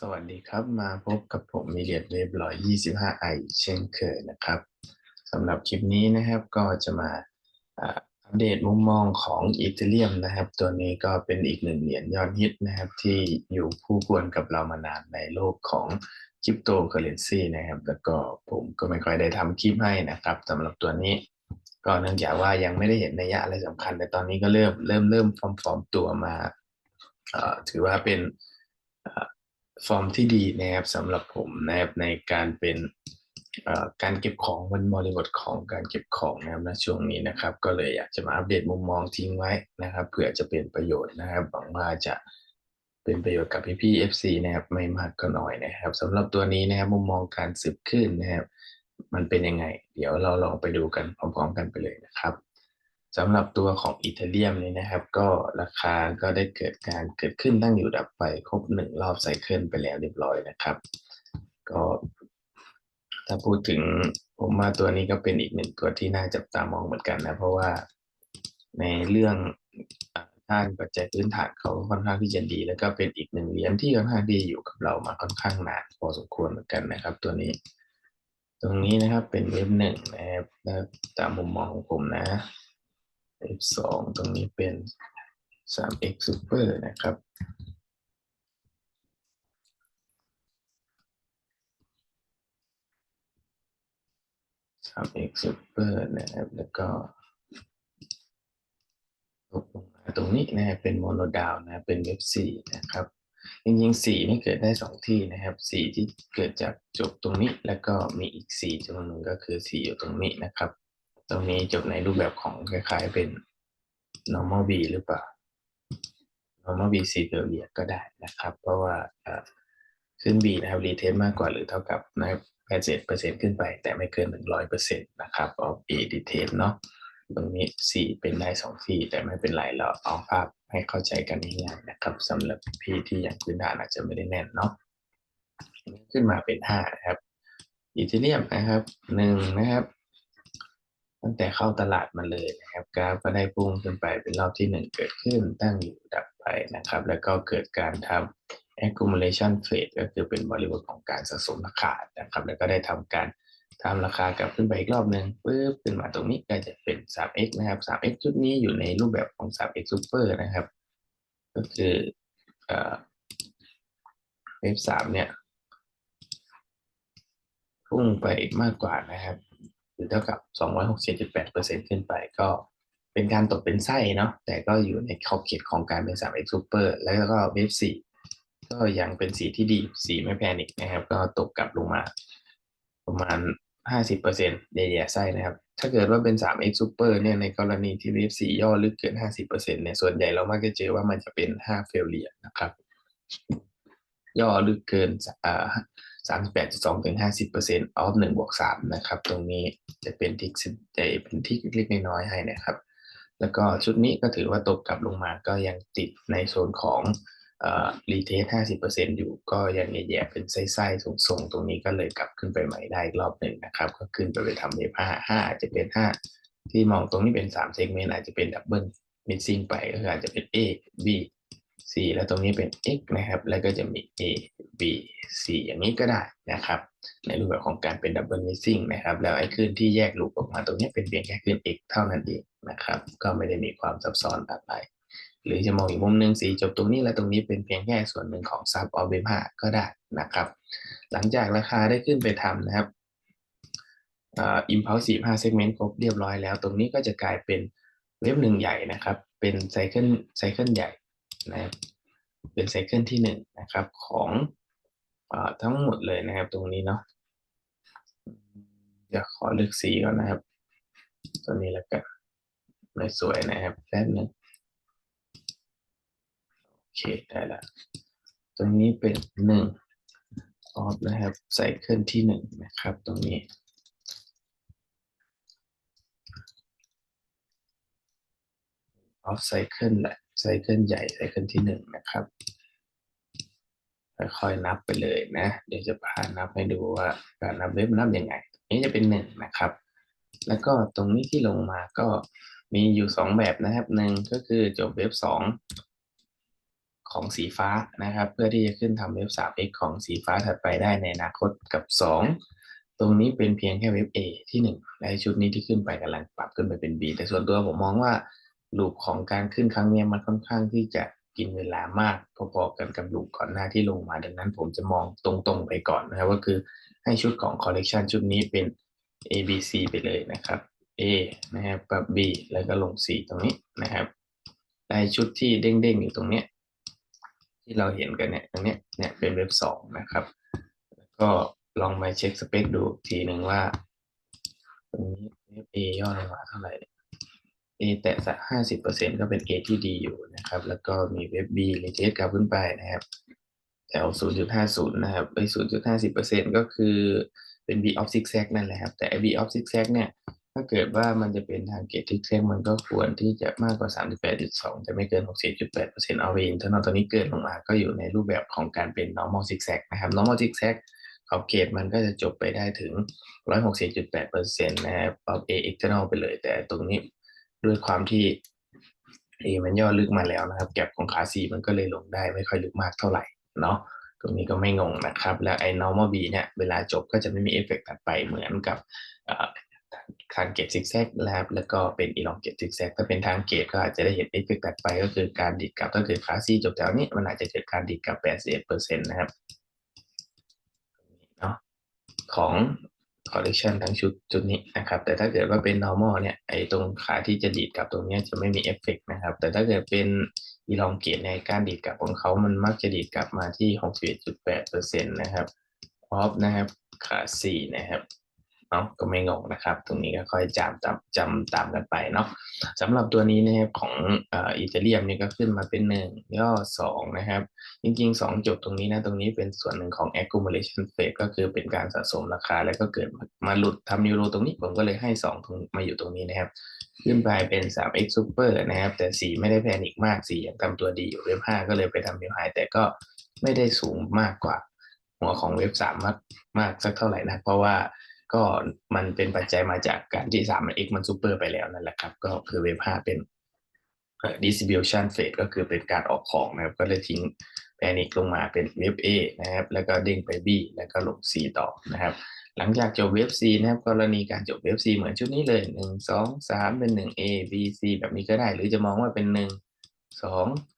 สวัสดีครับ มาพบกับผมมีเดียเว็บร้อยยี่สิบห้าไอเช่นเคยนะครับสำหรับคลิปนี้นะครับก็จะมาอัปเดตมุมมองของอีเทเรียมนะครับ ตัวนี้ก็เป็นอีกหนึ่งเหรียญยอดฮิตนะครับ ที่อยู่คู่ควรกับเรามานานในโลกของคริปโตเคอเรนซีนะครับ แล้วก็ผมก็ไม่ค่อยได้ทำคลิปให้นะครับสำหรับตัวนี้ ก็เนื่องจากว่ายังไม่ได้เห็นนัยยะอะไรสำคัญ แต่ตอนนี้ก็เริ่มเริ่มเริ่มฟอร์มฟอร์มตัวมาถือว่าเป็น ฟอร์มที่ดีนะครับสำหรับผมนะครับในการเป็นการเก็บของบนบริบทของการเก็บของนะครับณช่วงนี้นะครับ ก็เลยอยากจะมาอัปเดตมุมมองทิ้งไว้นะครับเผื่อจะเป็นประโยชน์นะครับหวังว่าจะเป็นประโยชน์กับพี่ๆ FC นะครับไม่มากก็น้อยนะครับสำหรับตัวนี้นะครับมุมมองการสืบขึ้นนะครับ มันเป็นยังไง เดี๋ยวเราลองไปดูกันพร้อมๆกันไปเลยนะครับ สำหรับตัวของอีเทเรียมนี่นะครับ ก็ราคาก็ได้เกิดการเกิดขึ้นตั้งอยู่ดับไปครบหนึ่งรอบไซเคิลไปแล้วเรียบร้อยนะครับ ก็ถ้าพูดถึงผมว่าตัวนี้ก็เป็นอีกหนึ่งตัวที่น่าจับตามองเหมือนกันนะ เพราะว่าในเรื่องอ่าด้านปัจจัยพื้นฐานเขาค่อนข้างที่จะดี แล้วก็เป็นอีกหนึ่งเหรียญที่ค่อนข้างดีอยู่กับเรามาค่อนข้างนานพอสมควรเหมือนกันนะครับ ตัวนี้ ตรงนี้นะครับเป็นเว็บหนึ่งนะครับตามมุมมองของผมนะ เว็บสองตรงนี้เป็น 3x super นะครับ 3x super นะครับ แล้วก็ลบลงมาตรงนี้นะครับเป็นโมโนดาวนะ เป็นเว็บสี่นะครับ จริงๆสี่นี่เกิดได้สองที่นะครับสี่ที่เกิดจากจบตรงนี้ แล้วก็มีอีกสี่จำนวนหนึ่งก็คือสี่อยู่ตรงนี้นะครับ ตรงนี้จบในรูปแบบของคล้ายๆเป็น normal b หรือเปล่า normal b c เกลียก็ได้นะครับ เพราะว่าขึ้น b นะครับ retest มากกว่าหรือเท่ากับนะครับ80เปอร์เซ็นต์ขึ้นไป แต่ไม่เกิน100เปอร์เซ็นต์นะครับ of a retest เนาะตรงนี้สี่เป็นได้สองที่แต่ไม่เป็นไรเราเอาภาพให้เข้าใจกันง่ายๆนะครับสำหรับพี่ที่อย่างพื้นฐานอาจจะไม่ได้แน่นเนาะขึ้นมาเป็นห้านะครับอีเทเรียมนะครับหนึ่งนะครับ ตั้งแต่เข้าตลาดมาเลยนะครับกราฟก็ได้พุ่งขึ้นไปเป็นรอบที่หนึ่งเกิดขึ้นตั้งอยู่ดับไปนะครับ แล้วก็เกิดการทำ accumulation phase ก็คือเป็นบริบทของการสะสมราคานะครับ แล้วก็ได้ทำการทำราคากลับขึ้นไปอีกรอบหนึ่งปึ๊บขึ้นมาตรงนี้ก็จะเป็น 3x นะครับ 3x ชุดนี้อยู่ในรูปแบบของ 3x super นะครับ ก็คือเอ่อ F3 เนี่ยพุ่งไปมากกว่านะครับ รือเท่ากับ 267.8%ขึ้นไปก็เป็นการตกเป็นไส้เนาะแต่ก็อยู่ในขอบเขตของการเป็น 3x super แล้วก็เวฟ4ก็ยังเป็นสีที่ดีสีไม่แพนิกนะครับ ก็ตกกลับลงมาประมาณ 50%เดียไส้นะครับ ถ้าเกิดว่าเป็น 3x super เนี่ยในกรณีที่เวฟ4ย่อลึกเกิน 50%เนี่ยส่วนใหญ่เรามักจะเจอว่ามันจะเป็น 5 failure นะครับ ย่อลึกเกินอ่า38.2ถึง50% of 1บวก3นะครับ ตรงนี้ จะเป็นทิกจะเป็นทิกเล็กๆน้อยๆให้นะครับ แล้วก็ชุดนี้ก็ถือว่าตกกลับลงมาก็ยังติดในโซนของเอ่อรีเทส50%อยู่ ก็ยังแย่ๆเป็นไส้ๆส่งๆ ตรงนี้ก็เลยกลับขึ้นไปใหม่ได้อีกรอบหนึ่งนะครับ ก็ขึ้นไปไปทำเวฟ5 5อาจจะเป็น5ที่มองตรงนี้เป็น3 segment อาจจะเป็นดับเบิลมิดซิ่งไปก็คืออาจจะเป็น A B C แล้วตรงนี้เป็น x นะครับ แล้วก็จะมี a b c อย่างนี้ก็ได้นะครับ ในรูปแบบของการเป็นดับเบิลมิซิ่งนะครับ แล้วไอ้คลื่นที่แยกลูปออกมาตรงนี้เป็นเพียงแค่คลื่น x เท่านั้นเองนะครับ ก็ไม่ได้มีความซับซ้อนอะไร หรือจะมองอีกมุมหนึ่งสีจบตรงนี้และตรงนี้เป็นเพียงแค่ส่วนหนึ่งของซับออฟเวฟ5ก็ได้นะครับ หลังจากราคาได้ขึ้นไปทำนะครับอ่า impulsive 5 segment ครบเรียบร้อยแล้ว ตรงนี้ก็จะกลายเป็นเวฟหนึ่งใหญ่นะครับ เป็นไซเคิลไซเคิลใหญ่ นะเป็นไซเคิลที่หนึ่งนะครับของอทั้งหมดเลยนะครับตรงนี้เนาะเดี๋ยวขอเลือกสีก่อนนะครับ ตัวนี้แล้วกันไม่สวยนะครับแป๊บนึงโอเคได้ละตรงนี้เป็นหนึ่งออฟนะครับไซเคิลที่หนึ่งนะครับ ตรงนี้ออฟไซเคิลแหละ ไซเคิลใหญ่ไซเคิลที่หนึ่งนะครับค่อยๆนับไปเลยนะ เดี๋ยวจะพานับให้ดูว่าการนับเว็บนับยังไง นี้จะเป็นหนึ่งนะครับ แล้วก็ตรงนี้ที่ลงมาก็มีอยู่สองแบบนะครับหนึ่งก็คือจบเว็บสองของสีฟ้านะครับ เพื่อที่จะขึ้นทำเว็บ 3x ของสีฟ้าถัดไปได้ในอนาคตกับ 2 ตรงนี้เป็นเพียงแค่เว็บ A ที่ 1 และชุดนี้ที่ขึ้นไปกำลังปรับขึ้นไปเป็น B แต่ส่วนตัวผมมองว่า ลูปของการขึ้นครั้งนี้มันค่อนข้างที่จะกินเวลามากพอๆกันกับลูปก่อนหน้าที่ลงมาดังนั้น ผมจะมองตรงๆไปก่อนนะครับก็คือให้ชุดของคอลเลกชันชุดนี้เป็น A B C ไปเลยนะครับ A นะครับกับ B แล้วก็ลง C ตรงนี้นะครับได้ชุดที่เด้งๆอยู่ตรงเนี้ยที่เราเห็นกันเนี่ยตรงเนี้ยเนี่ยเป็นเว็บสองนะครับแล้วก็ลองมาเช็คสเปคดูทีหนึ่งว่า ตรงนี้เว็บ A ย่อลงมาเท่าไหร่ A แตะสักห้าสิบเปอร์เซ็นก็เป็น A ที่ดีอยู่นะครับ แล้วก็มีเว็บ B เลยเทสกลับขึ้นไปนะครับ แถว0.50นะครับไป0.50%ก็คือเป็น B of zigzag นั่นแหละครับ แต่ B of zigzag เนี่ย ถ้าเกิดว่ามันจะเป็นทางเกต zigzag มันก็ควรที่จะมากกว่า 38.2จะไม่เกิน 64.8%เอาเองถ้านอตอนนี้เกินลงมาก็อยู่ในรูปแบบของการเป็น normal zigzag นะครับ normal zigzag ขอบเขตมันก็จะจบไปได้ถึง 164.8%นะครับ of A external ไปเลย แต่ตรงนี้ ด้วยความที่ A มันย่อลึกมาแล้วนะครับ แก็บของขา C มันก็เลยลงได้ไม่ค่อยลึกมากเท่าไหร่เนาะตรงนี้ก็ไม่งงนะครับ แล้วไอ้ normal B เนี่ยเวลาจบก็จะไม่มีเอฟเฟกต์ตัดไปเหมือนกับทางเกตซิกแซกนะครับแล้วก็เป็นอีลองเกตซิกแซกถ้าเป็นทางเกตก็อาจจะได้เห็นเอฟเฟกต์ตัดไปก็คือการดิดกลับถ้าเกิดขาซีจบแถวนี้มันอาจจะเกิดการดิดกลับ 81%นะครับเนาะของ correction ทั้งชุดจุดนี้นะครับ แต่ถ้าเกิดว่าเป็น normal เนี่ยไอ้ตรงขาที่จะดีดกลับตรงนี้จะไม่มีเอฟเฟกต์นะครับ แต่ถ้าเกิดเป็นอีลองเกตในการดีดกลับของเขามันมักจะดีดกลับมาที่ 61.8%นะครับพอปนะครับขา4นะครับ เนาะก็ไม่งงนะครับ ตรงนี้ก็ค่อยจำจำจำตามกันไปเนาะสำหรับตัวนี้นะครับของอิตาเลียมนี่ก็ขึ้นมาเป็น1ย่อ2นะครับ จริงๆ 2 จบตรงนี้นะ ตรงนี้เป็นส่วนหนึ่งของ accumulation phase ก็คือเป็นการสะสมราคา แล้วก็เกิดมาหลุดทำยูโรตรงนี้ผมก็เลยให้ 2 ตรงมาอยู่ตรงนี้นะครับ ขึ้นไปเป็น 3x super นะครับ แต่ 4 ไม่ได้แพนิกมาก 4 ยังทำตัวดีอยู่เว็บ5ก็เลยไปทำนิวไฮแต่ก็ไม่ได้สูงมากกว่า หัวของเว็บ3มากมากสักเท่าไหร่นะเพราะว่า ก็มันเป็นปัจจัยมาจากการที่3มัน x มัน super ไปแล้วนั่นแหละครับ ก็คือเว็บ5เป็น distribution phase ก็คือเป็นการออกของนะครับ ก็เลยทิ้งแพนิกลงมาเป็นเว็บ A นะครับ แล้วก็เด้งไป B แล้วก็ลง C ต่อนะครับ หลังจากจบเว็บ C นะครับ กรณีการจบเว็บ C เหมือนชุดนี้เลย 1 2 3 เป็น 1 A B C แบบนี้ก็ได้ หรือจะมองว่าเป็น 1 2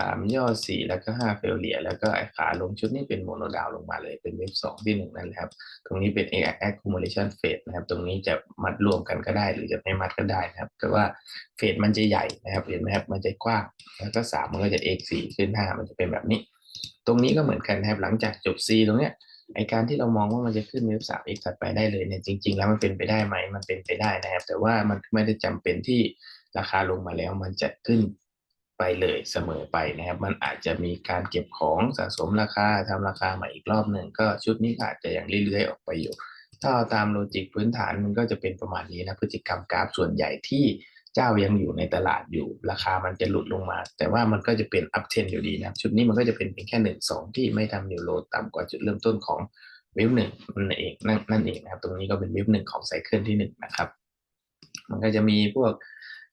3ย่อ4แล้วก็5เฟลเลียแล้วก็ไอขาลงชุดนี้เป็นโมโนดาวลงมาเลยเป็นเว็บ2ที่1นั่นแหละครับ ตรงนี้เป็น accumulation phase นะครับ ตรงนี้จะมัดรวมกันก็ได้ หรือจะไม่มัดก็ได้นะครับแต่ว่าเฟสมันจะใหญ่นะครับเห็นไหมครับมันจะกว้างแล้วก็3มันก็จะ x 4ขึ้น5มันจะเป็นแบบนี้ ตรงนี้ก็เหมือนกันนะครับหลังจากจบ C ตรงเนี้ยไอการที่เรามองว่ามันจะขึ้นเว็บ 3x ถัดไปได้เลยเนี่ยจริง ๆ แล้วมันเป็นไปได้ไหมมันเป็นไปได้นะครับ แต่ว่ามันไม่ได้จำเป็นที่ราคาลงมาแล้วมันจะขึ้น ไปเลยเสมอไปนะครับ มันอาจจะมีการเก็บของสะสมราคาทำราคาใหม่อีกรอบหนึ่งก็ชุดนี้อาจจะยังเรื่อยๆออกไปอยู่ ถ้าเอาตามโลจิกพื้นฐานมันก็จะเป็นประมาณนี้นะพฤติกรรมกราฟส่วนใหญ่ที่เจ้ายังอยู่ในตลาดอยู่ ราคามันจะหลุดลงมา แต่ว่ามันก็จะเป็นอัพเทนอยู่ดีนะชุดนี้มันก็จะเป็นเพียงแค่หนึ่งสองที่ไม่ทำนิวโรต่ำกว่าจุดเริ่มต้นของเวฟหนึ่งนั่นเองนั่นเองนะครับ ตรงนี้ก็เป็นเวฟหนึ่งของไซเคิลที่หนึ่งนะครับ มันก็จะมีพวก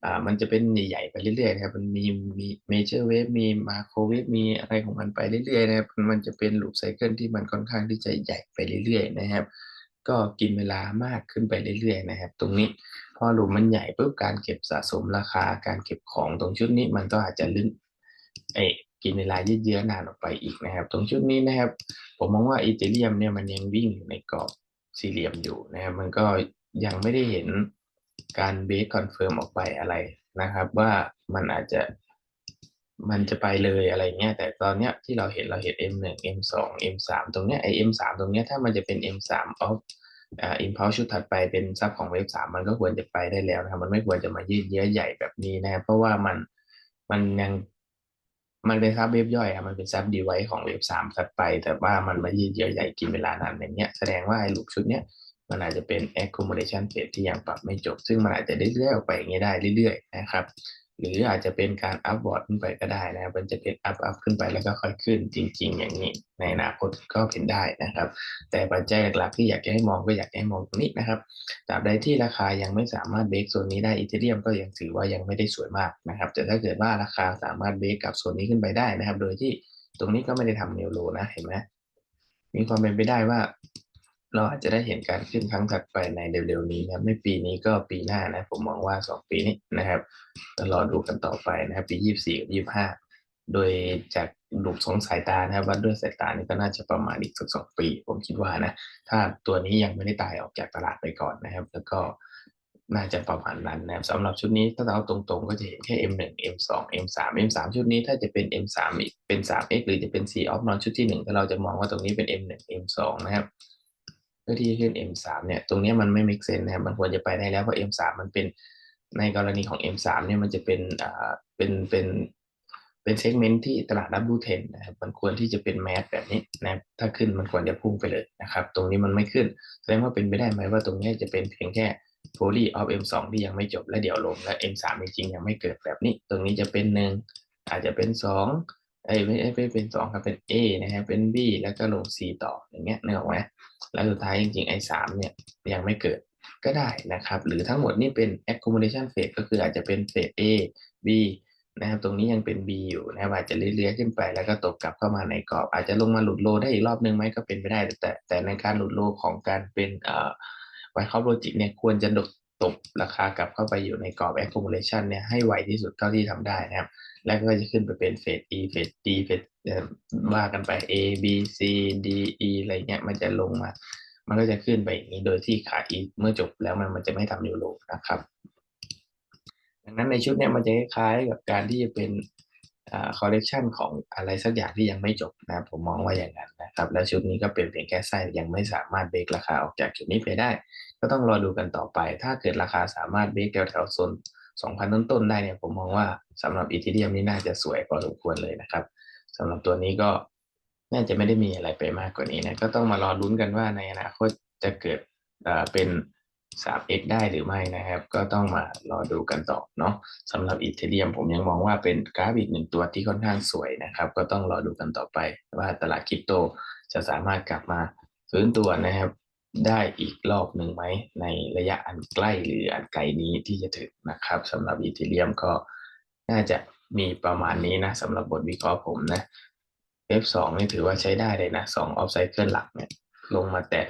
อ่ามันจะเป็นใหญ่ๆไปเรื่อยๆนะครับ มันมีมีเมเจอร์เวฟมีมาโครเวฟมีอะไรของมันไปเรื่อยๆนะครับมันจะเป็นลูปไซเคิลที่มันค่อนข้างที่จะใหญ่ไปเรื่อยๆนะครับ ก็กินเวลามากขึ้นไปเรื่อยๆนะครับ ตรงนี้พอหลูปมันใหญ่ปุ๊บการเก็บสะสมราคาการเก็บของตรงชุดนี้มันก็อาจจะลึกเอกินเวลาเยื้อนานออกไปอีกนะครับ ตรงชุดนี้นะครับ ผมมองว่าอีเทเรียมเนี่ยมันยังวิ่งอยู่ในกรอบสี่เหลี่ยมอยู่นะครับมันก็ยังไม่ได้เห็น การเบสคอนเฟิร์มออกไปอะไรนะครับ ว่ามันอาจจะมันจะไปเลยอะไรเงี้ยแต่ตอนเนี้ยที่เราเห็นเราเห็น M1 M2 M3 ตรงเนี้ยไอ M3 ตรงเนี้ยถ้ามันจะเป็น M3 of อ่า impulse ชุดถัดไปเป็นซับของเวฟสามมันก็ควรจะไปได้แล้วนะครับมันไม่ควรจะมายืดเยื้อใหญ่แบบนี้นะครับเพราะว่ามันมันยังมันเป็นซับเวฟย่อยอะมันเป็นซับดีไวของเวฟสามถัดไป แต่ว่ามันมายืดเยื้อใหญ่กินเวลานานอย่างเงี้ยแสดงว่าไอ้ลูกชุดเนี้ย มันอาจจะเป็น accumulation phase ที่ยังปรับไม่จบ ซึ่งมันอาจจะเรื่อยๆออกไปอย่างเงี้ได้เรื่อยๆนะครับ หรืออาจจะเป็นการอัพบอร์ดขึ้นไปก็ได้นะมันจะเป็นอัพอัพขึ้นไปแล้วก็ค่อยขึ้นจริง ๆ อย่างนี้ ในอนาคตก็เป็นได้นะครับ แต่ปัจจัยหลักๆที่อยากจะให้มองก็อยากให้มองตรงนี้นะครับตราบใดที่ราคายังไม่สามารถเบรกโซนนี้ได้อีเทเรียมก็ยังถือว่ายังไม่ได้สวยมากนะครับ แต่ถ้าเกิดว่าราคาสามารถเบรกกับโซนนี้ขึ้นไปได้นะครับ โดยที่ตรงนี้ก็ไม่ได้ทำเนวโลนะเห็นไหมมีความเป็นไปได้ว่า เราอาจจะได้เห็นการขึ้นครั้งถัดไปในเร็วๆนี้นะไม่ปีนี้ก็ปีหน้านะ ผมมองว่าสองปีนี้นะครับก็รอดูกันต่อไปนะครับ ปียี่สี่กับยี่ห้าโดยจากดูสองสายตานะครับว่าด้วยสายตานี่ก็น่าจะประมาณอีกสักสองปี ผมคิดว่านะ ถ้าตัวนี้ยังไม่ได้ตายออกจากตลาดไปก่อนนะครับ แล้วก็น่าจะประมาณนั้นนะครับสำหรับชุดนี้ถ้าเราเอาตรงๆ ก็จะเห็นแค่ M1 M2 M3 M3 ชุดนี้ถ้าจะเป็น M3 อีกเป็น 3X หรือจะเป็น C off นอนชุดที่ 1 ถ้าเราจะมองว่าตรงนี้เป็น M1 M2 นะครับ พื่อที่จะขึ้น M3 เนี่ย ตรงนี้มันไม่ make sense นะครับ มันควรจะไปได้แล้วเพราะ M3 มันเป็นในกรณีของ M3 เนี่ยมันจะเป็นอ่าเป็นเป็นเป็นเซกเมนต์ที่ตลาดรับรู้เทนนะครับ มันควรที่จะเป็นแมสแบบนี้นะครับถ้าขึ้นมันควรจะพุ่งไปเลยนะครับ ตรงนี้มันไม่ขึ้น แสดงว่าเป็นไปได้ไหมว่าตรงนี้จะเป็นเพียงแค่ poly of M2 ที่ยังไม่จบและเดี๋ยวลงและ M3 จริงๆยังไม่เกิดแบบนี้ ตรงนี้จะเป็นหนึ่งอาจจะเป็นสอง เอ้ยไม่ไม่เป็นสองครับเป็น A นะครับเป็น B แล้วก็ลง C ต่ออย่างเงี้ยนึกออกไหมแล้วสุดท้ายจริงๆไอ้สามเนี่ยยังไม่เกิดก็ได้นะครับ หรือทั้งหมดนี่เป็น accumulation phase ก็คืออาจจะเป็นเฟส A B นะครับตรงนี้ยังเป็น B อยู่นะครับอาจจะเลื้อยๆขึ้นไปแล้วก็ตกกลับเข้ามาในกรอบ อาจจะลงมาหลุดโลได้อีกรอบนึงไหมก็เป็นไปได้ แต่แต่ในการหลุดโลของการเป็นเอ่อไวคอปโลจิกเนี่ยควรจะดตกราคากลับเข้าไปอยู่ในกรอบ accumulation เนี่ยให้ไวที่สุดเท่าที่ทำได้นะครับ แล้วก็จะขึ้นไปเป็นเฟส E เฟส D เฟสว่ากันไป A B C D E อะไรเงี้ยมันจะลงมา มันก็จะขึ้นไปอย่างนี้โดยที่ขา E เมื่อจบแล้วมันมันจะไม่ทำนิวโลนะครับดังนั้นในชุดเนี้ยมันจะคล้ายกับการที่จะเป็นคอลเลกชันของอะไรสักอย่างที่ยังไม่จบนะผมมองว่าอย่างนั้นนะครับ แล้วชุดนี้ก็เป็นเพียงแค่ไส้ยังไม่สามารถเบรกราคาออกจากจุดนี้ไปได้ ก็ต้องรอดูกันต่อไป ถ้าเกิดราคาสามารถเบรกแถวๆโซน 2,000ต้นๆได้เนี่ยผมมองว่าสำหรับอีทีเรียมนี่น่าจะสวยพอสมควรเลยนะครับสำหรับตัวนี้ก็น่าจะไม่ได้มีอะไรไปมากกว่านี้นะก็ต้องมารอลุ้นกันว่าในอนาคตจะเกิดเป็น 3x ได้หรือไม่นะครับ ก็ต้องมารอดูกันต่อเนาะสำหรับอีเทเรียมผมยังมองว่าเป็นกราฟอีกหนึ่งตัวที่ค่อนข้างสวยนะครับ ก็ต้องรอดูกันต่อไปว่าตลาดคริปโตจะสามารถกลับมาฟื้นตัวนะครับ ได้อีกรอบหนึ่งไหม ในระยะอันใกล้หรืออันไกลนี้ที่จะถึงนะครับสำหรับอีเทเรียมก็น่าจะมีประมาณนี้นะสำหรับบทวิเคราะห์ผมนะ F2 นี่ถือว่าใช้ได้เลยนะ2 off cycle หลักเนี่ยลงมาแตะ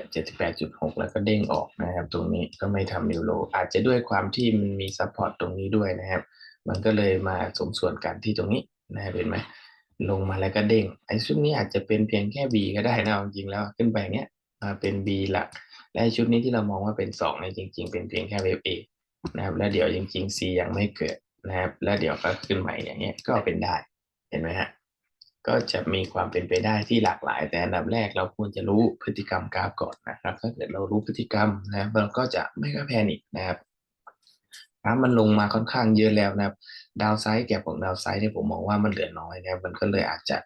78.6 แล้วก็เด้งออกนะครับ ตรงนี้ก็ไม่ทำนิวโล อาจจะด้วยความที่มันมีซัพพอร์ตตรงนี้ด้วยนะครับ มันก็เลยมาสมส่วนกันที่ตรงนี้นะเห็นไหมลงมาแล้วก็เด้งไอ้ชุดนี้อาจจะเป็นเพียงแค่ B ก็ได้นะจริงแล้วขึ้นไปเนี้ย เป็น B หลัก และชุดนี้ที่เรามองว่าเป็น2ในจริง ๆ เป็นเพียงแค่เวฟ A นะครับ แล้วเดี๋ยวจริง ๆ C ยังไม่เกิดนะครับ แล้วเดี๋ยวก็ขึ้นใหม่อย่างเงี้ยก็เป็นได้ เห็นไหมฮะ ก็จะมีความเป็นไปได้ที่หลากหลาย แต่อันดับแรกเราควรจะรู้พฤติกรรมกราฟก่อนนะครับ ถ้าเกิดเรารู้พฤติกรรมนะเราก็จะไม่ก็แพนิคนะครับน้ำมันลงมาค่อนข้างเยอะแล้วนะครับ ดาวไซด์แก็บของดาวไซด์เนี่ยผมมองว่ามันเหลือน้อยนะครับ มันก็เลยอาจจะ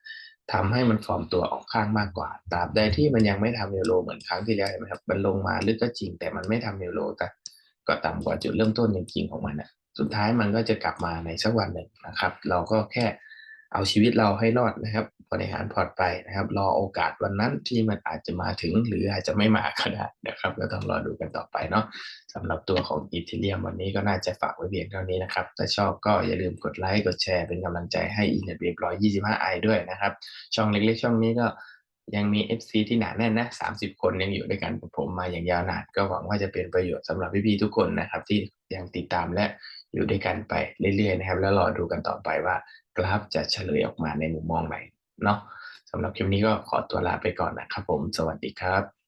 ทำให้มันฟอร์มตัวออกข้างมากกว่า ตราบใดที่มันยังไม่ทำเนวโลเหมือนครั้งที่แล้วเห็นไหมครับ มันลงมาลึกก็จริง แต่มันไม่ทำเนวโลแต่ก็ต่ำกว่าจุดเริ่มต้นจริงๆของมันนะสุดท้ายมันก็จะกลับมาในสักวันหนึ่งนะครับ เราก็แค่ เอาชีวิตเราให้รอดนะครับบริหารพอร์ตไปนะครับ รอโอกาสวันนั้นที่มันอาจจะมาถึงหรืออาจจะไม่มาก็ได้นะครับก็ต้องรอดูกันต่อไปเนาะสำหรับตัวของอีเทเรียมวันนี้ก็น่าจะฝากไว้เพียงเท่านี้นะครับ ถ้าชอบก็อย่าลืมกดไลค์กดแชร์เป็นกำลังใจให้อีเน็ตเวฟร้อยยี่สิบห้าไอด้วยนะครับ ช่องเล็กๆ ช่องนี้ก็ยังมี FC ที่หนาแน่นนะ 30 คนยังอยู่ด้วยกันผมมาอย่างยาวนานก็หวังว่าจะเป็นประโยชน์สำหรับพี่ๆทุกคนนะครับ ที่ยังติดตามและ อยู่ด้วยกันไปเรื่อยๆนะครับ แล้วรอดูกันต่อไปว่ากราฟจะเฉลยออกมาในมุมมองไหนเนาะสำหรับคลิปนี้ก็ขอตัวลาไปก่อนนะครับผม สวัสดีครับ